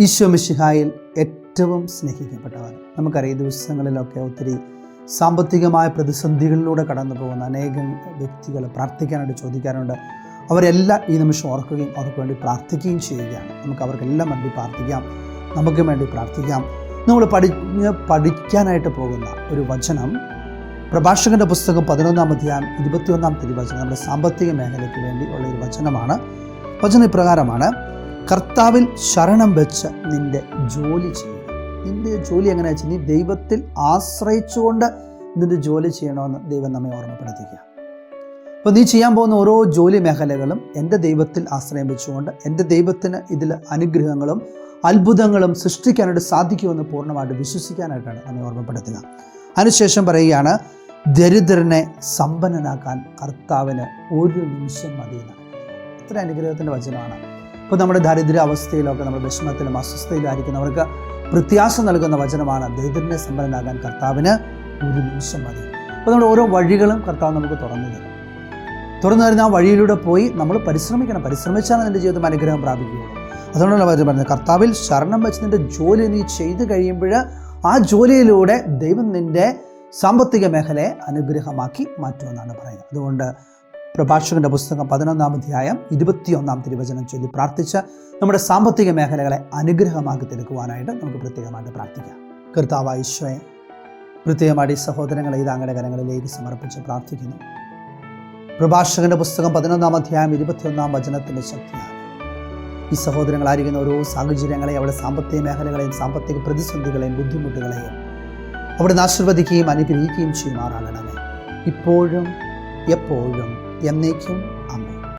ഈശോ മിശിഹായിൽ ഏറ്റവും സ്നേഹിക്കപ്പെട്ടവർ നമുക്കറിയാം ദിവസങ്ങളിലൊക്കെ ഒത്തിരി സാമ്പത്തികമായ പ്രതിസന്ധികളിലൂടെ കടന്നു പോകുന്ന അനേകം വ്യക്തികൾ പ്രാർത്ഥിക്കാനായിട്ട് ചോദിക്കാറുണ്ട്. അവരെല്ലാം ഈ നിമിഷം ഓർക്കുകയും അവർക്ക് വേണ്ടി പ്രാർത്ഥിക്കുകയും ചെയ്യുകയാണ്. നമുക്ക് അവർക്കെല്ലാം വേണ്ടി പ്രാർത്ഥിക്കാം. നമുക്ക് വേണ്ടി പ്രാർത്ഥിക്കാം. നമ്മൾ പഠിഞ്ഞ് പഠിക്കാനായിട്ട് പോകുന്ന ഒരു വചനം പ്രഭാഷകന്റെ പുസ്തകം പതിനൊന്നാം അധ്യായം ഇരുപത്തിയൊന്നാം തിരുവചനം നമ്മുടെ സാമ്പത്തിക മേഖലയ്ക്ക് വേണ്ടി ഉള്ള ഒരു വചനമാണ്. വചന ഇപ്രകാരമാണ് കർത്താവിൽ ശരണം വെച്ച് നിന്റെ ജോലി ചെയ്യുക നിന്റെ ജോലി എങ്ങനെ വെച്ചാൽ നീ ദൈവത്തിൽ ആശ്രയിച്ചുകൊണ്ട് നിന്റെ ജോലി ചെയ്യണമെന്ന് ദൈവം നമ്മെ ഓർമ്മപ്പെടുത്തിക്കുക അപ്പോൾ നീ ചെയ്യാൻ പോകുന്ന ഓരോ ജോലി മേഖലകളും എന്റെ ദൈവത്തിൽ ആശ്രയം വെച്ചുകൊണ്ട് എന്റെ ദൈവത്തിന് ഇതിൽ അനുഗ്രഹങ്ങളും അത്ഭുതങ്ങളും സൃഷ്ടിക്കാനായിട്ട് സാധിക്കുമെന്ന് പൂർണമായിട്ട് വിശ്വസിക്കാനായിട്ടാണ് നമ്മെ ഓർമ്മപ്പെടുത്തുക. അതിനുശേഷം പറയുകയാണ് ദരിദ്രനെ സമ്പന്നനാക്കാൻ കർത്താവിന് ഒരു നിമിഷം മതിയെന്നാണ് ഇത്ര അനുഗ്രഹത്തിന്റെ വചനമാണ്. ഇപ്പോൾ നമ്മുടെ ദാരിദ്ര്യ അവസ്ഥയിലൊക്കെ നമ്മുടെ വിഷമത്തിലും അസ്വസ്ഥയിലായിരിക്കുന്നവർക്ക് പ്രത്യാശ നൽകുന്ന വചനമാണ് ദരിദ്രനെ സമ്പന്നനാകാൻ കർത്താവിന് ഒരു നിമിഷം മതി. അപ്പോൾ നമ്മുടെ ഓരോ വഴികളും കർത്താവ് നമുക്ക് തുറന്നു തരും. തുറന്നു തരുന്ന ആ വഴിയിലൂടെ പോയി നമ്മൾ പരിശ്രമിക്കണം. പരിശ്രമിച്ചാണ് നിന്റെ ജീവിതം അനുഗ്രഹം പ്രാപിക്കുകയുള്ളൂ. അതുകൊണ്ടാണ് വചനം പറഞ്ഞത്? കർത്താവിൽ ശരണം വെച്ച് നിന്റെ ജോലി നീ ചെയ്തു കഴിയുമ്പോൾ ആ ജോലിയിലൂടെ ദൈവം നിന്റെ സാമ്പത്തിക മേഖലയെ അനുഗ്രഹമാക്കി മാറ്റുമെന്നാണ് പറയുന്നത്. അതുകൊണ്ട് പ്രഭാഷകന്റെ പുസ്തകം പതിനൊന്നാം അധ്യായം ഇരുപത്തിയൊന്നാം തിരുവചനം ചൊല്ലി പ്രാർത്ഥിച്ച് നമ്മുടെ സാമ്പത്തിക മേഖലകളെ അനുഗ്രഹമാക്കി തീർക്കുവാനായിട്ട് നമുക്ക് പ്രത്യേകമായിട്ട് പ്രാർത്ഥിക്കാം. കർത്താവ് ഈശോയെ പ്രത്യേകമായിട്ട് ഈ സഹോദരങ്ങളെ ഈ താങ്കളുടെ കരങ്ങളിലേക്ക് സമർപ്പിച്ച് പ്രാർത്ഥിക്കുന്നു. പ്രഭാഷകന്റെ പുസ്തകം പതിനൊന്നാം അധ്യായം ഇരുപത്തിയൊന്നാം വചനത്തിന്റെ ശക്തിയാണ്. ഈ സഹോദരങ്ങളായിരിക്കുന്ന ഓരോ സാഹചര്യങ്ങളെയും അവരുടെ സാമ്പത്തിക മേഖലകളെയും സാമ്പത്തിക പ്രതിസന്ധികളെയും ബുദ്ധിമുട്ടുകളെയും അവിടുന്ന് ആശീർവദിക്കുകയും അനുഗ്രഹിക്കുകയും ചെയ്യുമാറാകണമേ. ഇപ്പോഴും എപ്പോഴും എന്നേക്കും